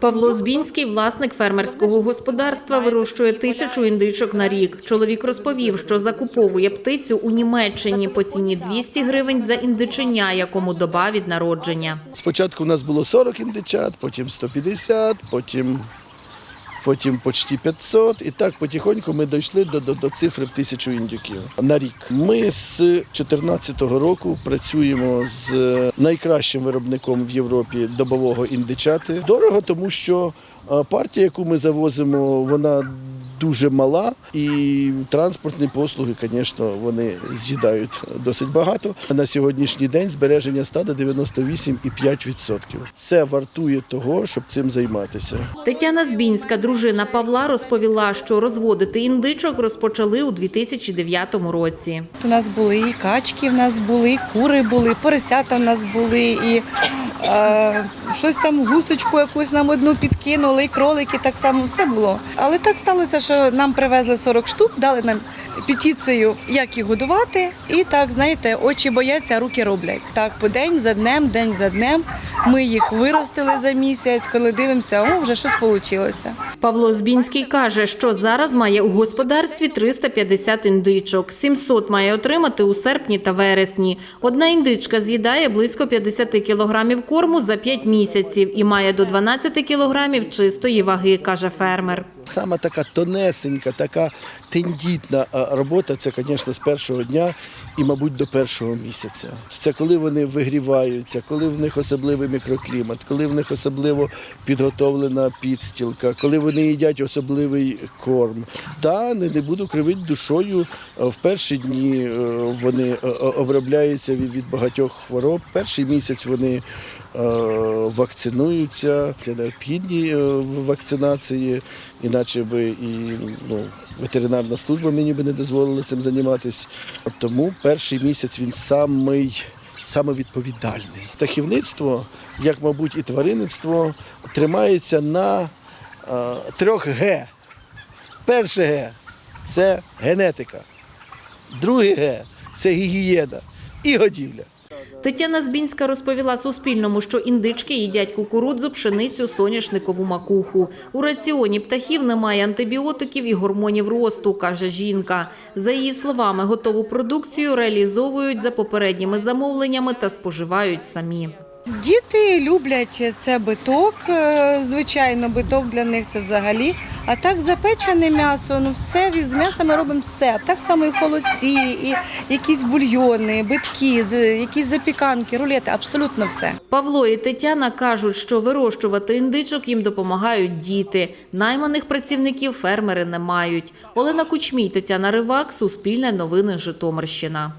Павло Збінський, власник фермерського господарства, вирощує тисячу індичок на рік. Чоловік розповів, що закуповує птицю у Німеччині по ціні 200 гривень за індиченя, якому доба від народження. Спочатку у нас було 40 індичат, потім 150, потім, потім почти 500. І так потихоньку ми дійшли до, до, до цифри в тисячу індюків на рік. Ми з 2014 року працюємо з найкращим виробником в Європі добового індичати. Дорого, тому що е, партія, яку ми завозимо, вона дуже мала, і транспортні послуги, звісно, вони з'їдають досить багато. На сьогоднішній день збереження стада 98,5%. Це вартує того, щоб цим займатися. Тетяна Збінська, дружина Павла, розповіла, що розводити індичок розпочали у 2009 році. У нас були і качки, в нас були, і кури були, і поросята в нас були, і щось там гусочку якусь нам одну підкинули, і кролики так само все було. Але так сталося, що нам привезли 40 штук, дали нам петицію, як їх годувати. І так, знаєте, очі бояться, руки роблять. Так, по день за днем, день за днем. Ми їх виростили за місяць, коли дивимося, о, вже щось вийшло. Павло Збінський каже, що зараз має у господарстві 350 індичок. 700 має отримати у серпні та вересні. Одна індичка з'їдає близько 50 кілограмів корму за 5 місяців і має до 12 кілограмів чистої ваги, каже фермер. Саме така тонесенька, така тендітна робота це, звісно, з першого дня і, мабуть, до першого місяця. Це коли вони вигріваються, коли в них особливий мікроклімат, коли в них особливо підготовлена підстілка, коли вони їдять особливий корм. Та не, буду кривити душою. В перші дні е, вони е, е, обробляються від, багатьох хвороб. Перший місяць вони вакцинуються. Це необхідні е, вакцинації, іначе би і ну, ветеринарна служба мені би не дозволила цим займатися. Тому перший місяць він самий. Саме відповідальний. Птахівництво, як, мабуть, і тваринництво, тримається на е, трьох Г. Перше Г це генетика, друге Г це гігієна і годівля. Тетяна Збінська розповіла Суспільному, що індички їдять кукурудзу, пшеницю, соняшникову макуху. У раціоні птахів немає антибіотиків і гормонів росту, каже жінка. За її словами, готову продукцію реалізовують за попередніми замовленнями та споживають самі. Діти люблять це биток, е, звичайно, биток для них це взагалі. А так запечене м'ясо, ну все з м'яса ми робимо все. Так само і холодці, і якісь бульйони, битки, якісь запіканки, рулети, абсолютно все. Павло і Тетяна кажуть, що вирощувати індичок їм допомагають діти. Найманих працівників фермери не мають. Олена Кучмій, Тетяна Ривак, Суспільне новини Житомирщина.